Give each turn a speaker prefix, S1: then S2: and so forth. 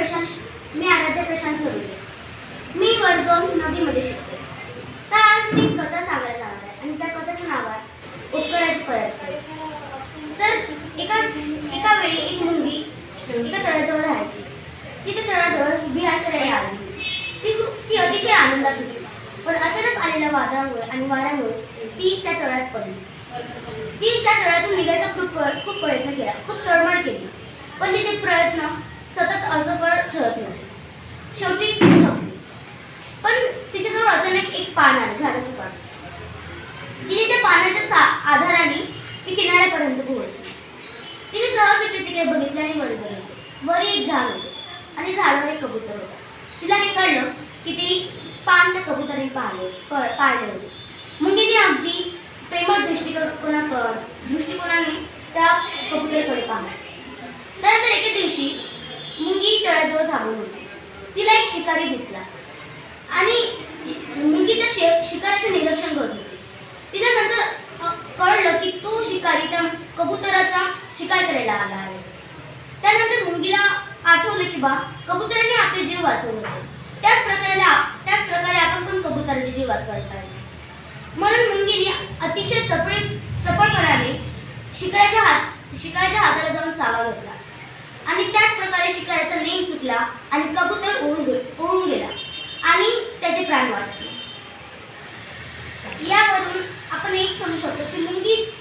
S1: प्रशांत मी आराध्य प्रशांत सरोदे मी वर्ग नवीमध्ये शिकते. तर आज मी कथा सांगायला जाणार आहे आणि त्या कथेचं नाव आहे उपकराची परत तर एका एका वेळी एक मुलगी एका तळाजवळ राहायची. ती त्या तळाजवळ विहार करायला आली. ती खूप ती अतिशय आनंदात होती. पण अचानक आलेल्या वादळामुळे आणि वाऱ्यामुळे ती त्या तळ्यात पडली. ती त्या तळ्यातून निघायचा खूप खूप प्रयत्न केला खूप तळमळ केली. पण तिचे प्रयत्न शेवटी थकली पण तिच्याजवळ अचानक एक पान आलं झाडाचं पान. तिने त्या पानाच्या सा आधाराने ती किनाऱ्यापर्यंत पोहोचली. तिने सहज इकडे तिकडे बघितलं आणि वर बघितलं. वर एक झाड होतं आणि झाडावर एक कबूतर होता. तिला हे कळलं की ती पान त्या कबुतराने पाहले प- पाळले होते. मुंगीने अगदी प्रेमळ दृष्टिकोना दृष्टिकोनाने त्या कबुतरीकडे पाहिलं. त्यानंतर एके दिवशी मुंगी तळ्याजवळ थांबून होती. तिला एक शिकारी दिसला. आणि मुलगी त्या शे शिकारीचं निरीक्षण करत होती. तिला नंतर कळलं की तो शिकारी त्या कबुतराचा शिकार करायला आला आहे. त्यानंतर मुंगीला आठवलं की बा कबुतराने आपले जीव वाचवले त्याच प्रकारे त्याच प्रकारे आपण पण कबुतराचे जीव वाचवायला पाहिजे. म्हणून मुलगीने अतिशय चपळ चपळपणाने शिकायच्या हात शिकायच्या हाताला जाऊन चावा घेतला. आणि त्याच प्रकारे शिकाऱ्याचा नेम सुटला आणि कबूतर उडून गे- उडून गेला. आणि त्याचे प्राण वाचले. यावरून आपण एक समजू शकतो की मुंगी